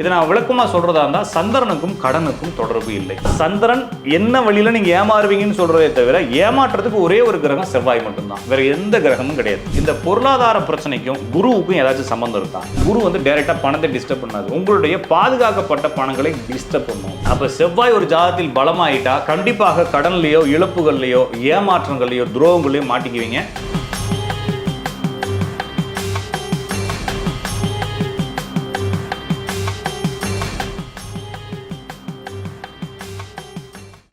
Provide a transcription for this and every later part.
இதை நான் விளக்கமாக சொல்றதா இருந்தா சந்திரனுக்கும் கடனுக்கும் தொடர்பு இல்லை. சந்திரன் என்ன வழியில நீங்க ஏமாறுவீங்கன்னு சொல்றதே தவிர ஏமாற்றுறதுக்கு ஒரே ஒரு கிரகம் செவ்வாய் மட்டும்தான். வேற எந்த கிரகமும் கிடையாது. இந்த பொருளாதார பிரச்சனைக்கும் குருவுக்கும் ஏதாச்சும் சம்மந்தம் இருக்கா? குரு வந்து டைரக்டா பணத்தை டிஸ்டர்ப் பண்ணாது உங்களுடைய பாதுகாக்கப்பட்ட பணங்களை டிஸ்டர்ப் பண்ணும். அப்ப செவ்வாய் ஒரு ஜாதத்தில் பலமாயிட்டா கண்டிப்பாக கடன்லையோ இழப்புகள்லையோ ஏமாற்றங்கள்லையோ துரோகங்களையோ மாட்டிக்குவீங்க.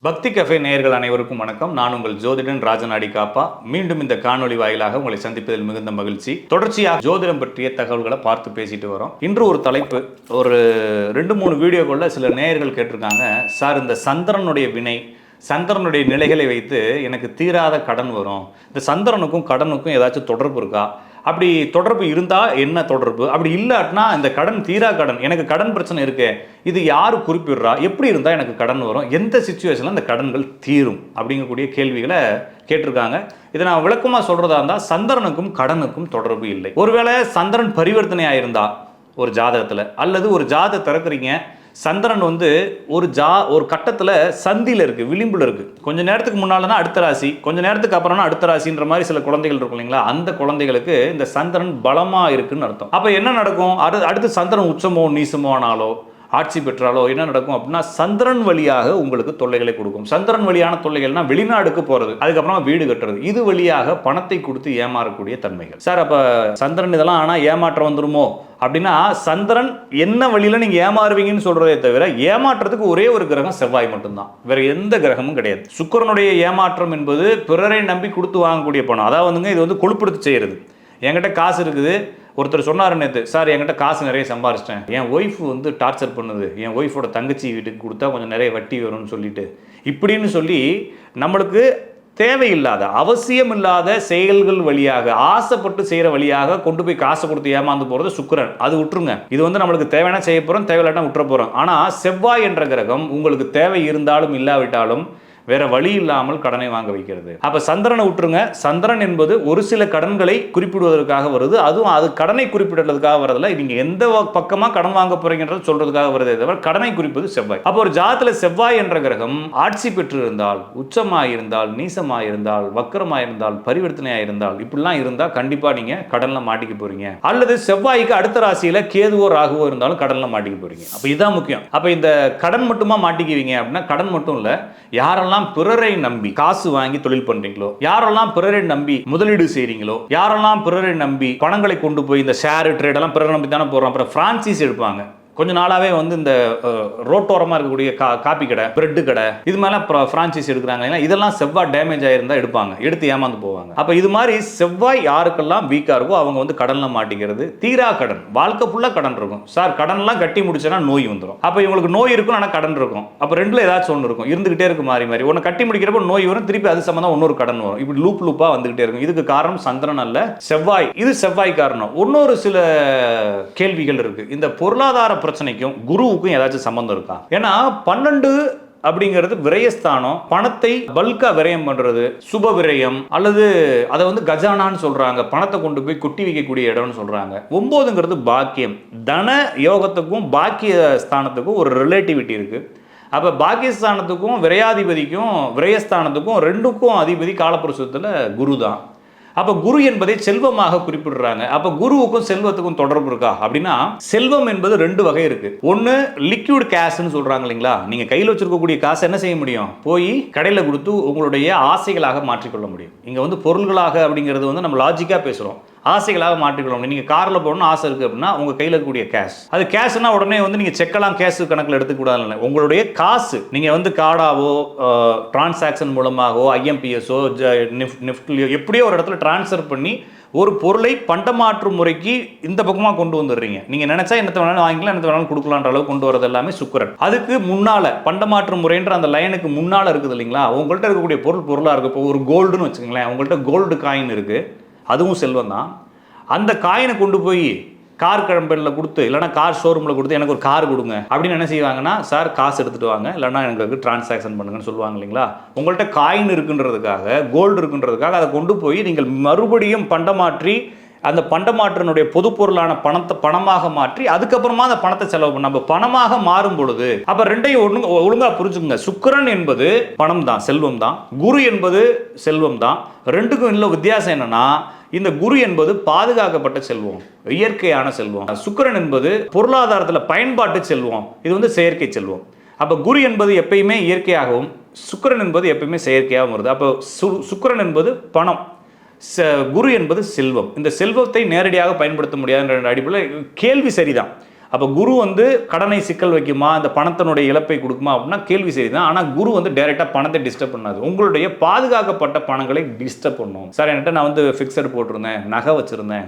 பக்தி கஃபே நேயர்கள் அனைவருக்கும் வணக்கம். நான் உங்கள் ஜோதிடன் ராஜநாடி காப்பா. மீண்டும் இந்த காணொளி வாயிலாக உங்களை சந்திப்பதில் மிகுந்த மகிழ்ச்சி. தொடர்ச்சியாக ஜோதிடம் பற்றிய தகவல்களை பார்த்து பேசிட்டு வரோம். இன்று ஒரு தலைப்பு ஒரு ரெண்டு மூணு வீடியோக்குள்ள சில நேயர்கள் கேட்டிருக்காங்க. சார் இந்த சந்திரனுடைய வினை சந்திரனுடைய நிலைகளை வைத்து எனக்கு தீராத கடன் வரும். இந்த சந்திரனுக்கும் கடனுக்கும் ஏதாச்சும் தொடர்பு இருக்கா? அப்படி தொடர்பு இருந்தால் என்ன தொடர்பு? அப்படி இல்லாட்டினா இந்த கடன் தீரா கடன் எனக்கு கடன் பிரச்சனை இருக்கு இது யார் குறிப்பிடுறா? எப்படி இருந்தால் எனக்கு கடன் வரும்? எந்த சுச்சுவேஷனில் இந்த கடன்கள் தீரும்? அப்படிங்கக்கூடிய கேள்விகளை கேட்டிருக்காங்க. இதை நான் விளக்கமாக சொல்கிறதா இருந்தால் சந்திரனுக்கும் கடனுக்கும் தொடர்பு இல்லை. ஒருவேளை சந்திரன் பரிவர்த்தனை ஆயிருந்தா ஒரு ஜாதகத்தில் அல்லது ஒரு ஜாதகம் திறக்கிறீங்க சந்திரன் வந்து ஒரு ஜா ஒரு கட்டத்தில் சந்தியில் இருக்குது விளிம்பில் இருக்குது கொஞ்ச நேரத்துக்கு முன்னாலனா அடுத்த ராசி கொஞ்சம் நேரத்துக்கு அப்புறம்னா அடுத்த ராசின்ற மாதிரி சில குழந்தைகள் இருக்கும் இல்லைங்களா? அந்த குழந்தைகளுக்கு இந்த சந்திரன் பலமாக இருக்குன்னு அர்த்தம். அப்போ என்ன நடக்கும்? அடுத்து அடுத்து சந்திரன் உச்சமோ நீசமோ ஆனாலோ ஆட்சி பெற்றாலோ என்ன நடக்கும் அப்படின்னா சந்திரன் வழியாக உங்களுக்கு தொல்லைகளை கொடுக்கும். சந்திரன் வழியான தொல்லைகள்னா வெளிநாடுக்கு போகிறது அதுக்கப்புறமா வீடு கட்டுறது. இது வழியாக பணத்தை கொடுத்து ஏமாறக்கூடிய தன்மைகள். சார் அப்போ சந்திரன் இதெல்லாம் ஆனால் ஏமாற்றம் வந்துருமோ? அப்படின்னா சந்திரன் என்ன வழியில் நீங்கள் ஏமாறுவீங்கன்னு சொல்கிறதே தவிர ஏமாற்றத்துக்கு ஒரே ஒரு கிரகம் செவ்வாய் மட்டும்தான். வேறு எந்த கிரகமும் கிடையாது. சுக்கிரனுடைய ஏமாற்றம் என்பது பிறரை நம்பி கொடுத்து வாங்கக்கூடிய பணம். அதாவது வந்துங்க இது வந்து கொழுப்படுத்து செய்கிறது என்கிட்ட காசு இருக்குது ஒருத்தர் சொன்னார் நேற்று சார் என்கிட்ட காசு நிறைய சம்பாரிச்சிட்டேன். என் ஒய்ஃப் வந்து டார்ச்சர் பண்ணுது. என் ஒய்ஃபோட தங்கச்சி வீட்டுக்கு கொடுத்தா கொஞ்சம் நிறைய வட்டி வரும்னு சொல்லிட்டு. இப்படின்னு சொல்லி நம்மளுக்கு தேவையில்லாத அவசியம் இல்லாத செயல்கள் வழியாக ஆசைப்பட்டு செய்கிற வழியாக கொண்டு போய் காசை கொடுத்து ஏமாந்து போகிறது சுக்கரன். அது விட்டுருங்க. இது வந்து நம்மளுக்கு தேவையான செய்ய போகிறோம் தேவையில்லாட்டா விட்டுற போகிறோம் ஆனால் செவ்வாய் என்ற கிரகம் உங்களுக்கு தேவை இருந்தாலும் இல்லாவிட்டாலும் வேற வழி இல்லாமல் கடனை வாங்க வைக்கிறது. அப்ப சந்திரனை விட்டுருங்க சந்திரன் என்பது ஒரு சில கடன்களை குறிப்பிடுவதற்காக வருது. அதுவும் அது கடனை குறிப்பிடுறதுக்காக வரதில்ல நீங்க எந்த பக்கமா கடன் வாங்க போறீங்கன்றது சொல்றதுக்காக வருதே தவிர கடனை குறிப்பது செவ்வாய். அப்போ ஒரு ஜாதத்துல செவ்வாய் என்ற கிரகம் ஆட்சி பெற்று இருந்தால் உச்சமாயிருந்தால் நீசமாயிருந்தால் வக்கரமாயிருந்தால் பரிவர்த்தனையாயிருந்தால் இப்படிலாம் இருந்தா கண்டிப்பா நீங்க கடன்ல மாட்டிக்க போறீங்க. அல்லது செவ்வாய்க்கு அடுத்த ராசியில கேதுவோ ராகுவோ இருந்தாலும் கடன்ல மாட்டிக்க போறீங்க. அப்ப இதுதான் முக்கியம். அப்ப இந்த கடன் மட்டுமா மாட்டிக்குவீங்க அப்படின்னா கடன் மட்டும் இல்ல யாரெல்லாம் பிறரை நம்பி காசு வாங்கி தொழில் பண்றீங்களோ யாரெல்லாம் பிறரை நம்பி முதலீடு செய்றீங்களோ யாரெல்லாம் பிறரை நம்பி பணங்களை கொண்டு போய் இந்த ஷேர் ட்ரேட் எல்லாம் பிறரை நம்பி தானே போறோம் அப்புறம் பிரான்சிஸ் எடுப்பாங்க. கொஞ்ச நாளாகவே வந்து இந்த ரோட்டோரமாக இருக்கக்கூடிய கா காப்பி கடை பிரெட்டு கடை இது மேல ஃப்ரான்ச்சைஸ் எடுக்கிறாங்க இதெல்லாம் செவ்வாய் டேமேஜ் ஆகிருந்தால் எடுப்பாங்க. எடுத்து ஏமாந்து போவாங்க. அப்போ இது மாதிரி செவ்வாய் யாருக்கெல்லாம் வீக்காக இருக்கோ அவங்க வந்து கடனில் மாட்டிக்கிறது தீரா கடன். வாழ்க்கை ஃபுல்லாக கடன் இருக்கும். சார் கடன்லாம் கட்டி முடிச்சேன்னா நோய் வந்துடும் அப்போ இவங்களுக்கு நோய் இருக்கும் ஆனால் கடன் இருக்கும். அப்போ ரெண்டில் ஏதாச்சும் ஒன்று இருக்கும். இருந்துகிட்டே இருக்கு மாறி மாறி. ஒன்று கட்டி முடிக்கிறப்ப நோய் வரும் திருப்பி அது சம்மந்தம் இன்னொரு கடன் வரும். இப்படி லூப் லூப்பாக வந்துகிட்டே இருக்கும். இதுக்கு காரணம் சந்திரன் அல்ல செவ்வாய். இது செவ்வாய் காரணம் இன்னொரு சில கேள்விகள் இருக்குது இந்த பொருளாதார பிரச்சனைக்கும் குருவுக்கும் ஏதாச்சும் சம்பந்தம் இருக்கா? ஏன்னா பன்னெண்டு அப்படிங்கிறது விரயஸ்தானம். பணத்தை பல்கா விரயம் பண்றது சுப விரயம் அல்லது அதை வந்து கஜானான்னு சொல்றாங்க. பணத்தை கொண்டு போய் கொட்டி வைக்கக்கூடிய இடம்னு சொல்றாங்க. ஒன்பதுங்கிறது பாக்கியம். தன யோகத்துக்கும் பாக்கிய ஸ்தானத்துக்கும் ஒரு ரிலேட்டிவிட்டி இருக்கு. அப்போ பாக்கியஸ்தானத்துக்கும் விரையாதிபதிக்கும் விரயஸ்தானத்துக்கும் ரெண்டுக்கும் அதிபதி காலப்புருஷத்தில் குரு தான் அப்போ குரு என்பதை செல்வமாக குறிப்பிடுறாங்க. அப்போ குருவுக்கும் செல்வத்துக்கும் தொடர்பு இருக்கா? அப்படின்னா செல்வம் என்பது ரெண்டு வகை இருக்கு. ஒன்று லிக்விட் கேஷ்னு சொல்றாங்க இல்லைங்களா? நீங்க கையில் வச்சிருக்கக்கூடிய காசு என்ன செய்ய முடியும்? போய் கடையில் கொடுத்து உங்களுடைய ஆசைகளாக மாற்றிக்கொள்ள முடியும். இங்க வந்து பொருள்களாக அப்படிங்கிறது வந்து நம்ம லாஜிக்காக பேசுகிறோம் ஆசைகளாக மாற்றிக்கொள்ள முடியும் நீங்கள் காரில் போகணும்னு ஆசை இருக்குது அப்படின்னா உங்கள் கையில் இருக்கக்கூடிய கேஷ் அது கேஷ்னா உடனே வந்து நீங்கள் செக்கெல்லாம் கேஷ் கணக்கில் எடுத்துக்கூடாது உங்களுடைய காசு நீங்கள் வந்து கார்டாவோ டிரான்சாக்ஷன் மூலமாகவோ ஐஎம்பிஎஸோ நிஃப்ட் எப்படியோ ஒரு இடத்துல ட்ரான்ஸ்ஃபர் பண்ணி ஒரு பொருளை பண்டமாற்று முறைக்கு இந்த பக்கமாக கொண்டு வந்துடுறீங்க. நீங்கள் நினச்சா என்னத்த வேணாலும் வாங்கிக்கலாம் என்னத்த வேணாலும் கொடுக்கலான்ற அளவு கொண்டு வரது எல்லாமே சுக்கரன். அதுக்கு முன்னால் பண்டமாற்று முறைன்ற அந்த லைனுக்கு முன்னால் இருக்குது இல்லைங்களா? உங்கள்கிட்ட இருக்கக்கூடிய பொருள் பொருளாக இருக்குது இப்போ ஒரு கோல்டுன்னு வச்சுக்கோங்களேன். உங்கள்கிட்ட கோல்டு காயின் இருக்குது அதுவும் செல்வம் தான் அந்த காயினை கொண்டு போய் கார் கம்பெனியில் கொடுத்து இல்லைனா கார் ஷோரூமில் கொடுத்து எனக்கு ஒரு கார் கொடுங்க. அப்படின்னு என்ன செய்வாங்கன்னா சார் காசு எடுத்துகிட்டு வாங்க. இல்லைனா எனக்கு டிரான்சாக்ஷன் பண்ணுங்கன்னு சொல்லுவாங்க இல்லைங்களா? உங்கள்கிட்ட காயின் இருக்குன்றதுக்காக கோல்டு இருக்குன்றதுக்காக அதை கொண்டு போய் நீங்கள் மறுபடியும் பண்டமாற்றி அந்த பண்டமாற்றனுடைய பொது பொருளான பணத்தை பணமாக மாற்றி அதுக்கப்புறமா அந்த பணத்தை செலவு பண்ண. நம்ம பணமாக மாறும் பொழுது அப்ப ரெண்டையும் ஒழுங்கு ஒழுங்கா புரிஞ்சுக்கோங்க. சுக்கிரன் என்பது பணம் தான் செல்வம் தான் குரு என்பது செல்வம் தான் ரெண்டுக்கும் உள்ள வித்தியாசம் என்னன்னா இந்த குரு என்பது பாதுகாக்கப்பட்ட செல்வம் இயற்கையான செல்வம். சுக்கிரன் என்பது பொருளாதாரத்தில் பயன்பாட்டு செல்வம் இது வந்து செயற்கை செல்வம். அப்போ குரு என்பது எப்பயுமே இயற்கையாகவும் சுக்கரன் என்பது எப்பயுமே செயற்கையாகவும் வருது. அப்போ சு சுக்கரன் என்பது பணம். குரு என்பது செல்வம். இந்த செல்வத்தை நேரடியாக பயன்படுத்த முடியாதுன்ற அடிப்படையில் கேள்வி சரிதான். அப்போ குரு வந்து கடனை சிக்கல் வைக்குமா? இந்த பணத்தினுடைய இழப்பை கொடுக்குமா? அப்படின்னா கேள்வி சரிதான். ஆனால் குரு வந்து டைரெக்டாக பணத்தை டிஸ்டர்ப் பண்ணாது. உங்களுடைய பாதுகாக்கப்பட்ட பணங்களை டிஸ்டர்ப் பண்ணும். சார் என்கிட்ட நான் வந்து ஃபிக்ஸட் போட்டிருந்தேன் நகை வச்சுருந்தேன்.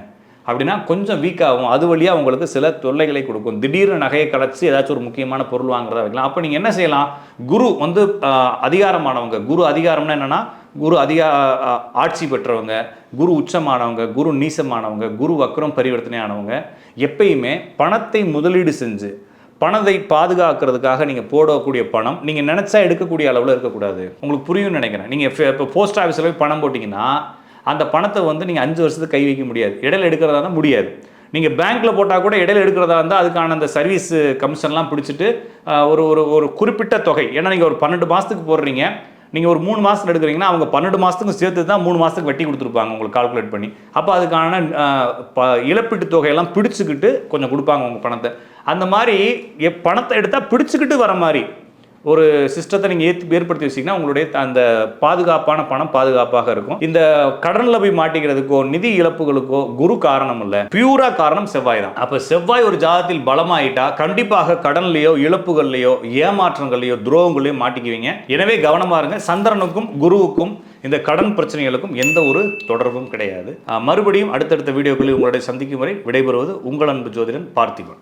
அப்படின்னா கொஞ்சம் வீக் ஆகும். அது வழியாக உங்களுக்கு சில தொல்லைகளை கொடுக்கும். திடீர்னு நகையை கடைச்சி ஏதாச்சும் ஒரு முக்கியமான பொருள் வாங்குறதா வைக்கலாம். அப்போ நீங்கள் என்ன செய்யலாம்? குரு வந்து அதிகாரமானவங்க. குரு அதிகாரம்னா என்னென்னா குரு அதிகா ஆட்சி பெற்றவங்க குரு உச்சமானவங்க குரு நீசமானவங்க குரு வக்ரம் பரிவர்த்தனையானவங்க எப்பயுமே பணத்தை முதலீடு செஞ்சு பணத்தை பாதுகாக்கிறதுக்காக நீங்கள் போடக்கூடிய பணம் நீங்கள் நினச்சா எடுக்கக்கூடிய அளவில் இருக்கக்கூடாது. உங்களுக்கு புரியும்னு நினைக்கிறேன். நீங்கள் இப்போ போஸ்ட் ஆஃபீஸில் போய் பணம் போட்டிங்கன்னா அந்த பணத்தை வந்து நீங்கள் அஞ்சு வருஷத்துக்கு கை வைக்க முடியாது. இடையில எடுக்கிறதா தான் முடியாது. நீங்கள் பேங்க்கில் போட்டால் கூட இடையில எடுக்கிறதா இருந்தால் அதுக்கான அந்த சர்வீஸ் கமிஷன்லாம் பிடிச்சிட்டு ஒரு ஒரு ஒரு குறிப்பிட்ட தொகை. ஏன்னா நீங்கள் ஒரு பன்னெண்டு மாதத்துக்கு போடுறீங்க. நீங்கள் ஒரு மூணு மாதத்துக்கு எடுக்கிறீங்கன்னா அவங்க பன்னெண்டு மாதத்துக்கும் சேர்த்து தான் மூணு மாதத்துக்கு வட்டி கொடுத்துருப்பாங்க உங்களுக்கு கால்குலேட் பண்ணி. அப்போ அதுக்கான ப- இழப்பீட்டு தொகையெல்லாம் பிடிச்சிக்கிட்டு கொஞ்சம் கொடுப்பாங்க உங்கள் பணத்தை. அந்த மாதிரி எ பணத்தை எடுத்தால் பிடிச்சிக்கிட்டு வர மாதிரி. ஒரு சிஸ்டத்தை நீங்கள் ஏற்று ஏற்படுத்தி வச்சிங்கன்னா உங்களுடைய அந்த பாதுகாப்பான பணம் பாதுகாப்பாக இருக்கும். இந்த கடனில் போய் மாட்டிக்கிறதுக்கோ நிதி இழப்புகளுக்கோ குரு காரணம் இல்லை. பியூரா காரணம் செவ்வாய் தான். அப்போ செவ்வாய் ஒரு ஜாதத்தில் பலமாயிட்டா கண்டிப்பாக கடன்லையோ இழப்புகள்லையோ ஏமாற்றங்கள்லையோ துரோகங்களையோ மாட்டிக்குவீங்க. எனவே கவனமாக இருங்க. சந்திரனுக்கும் குருவுக்கும் இந்த கடன் பிரச்சனைகளுக்கும் எந்த ஒரு தொடர்பும் கிடையாது. மறுபடியும் அடுத்தடுத்த வீடியோக்களில் உங்களுடைய சந்திக்கும் வரை விடைபெறுவது உங்கள் அன்பு ஜோதிடன் பார்த்திபன்.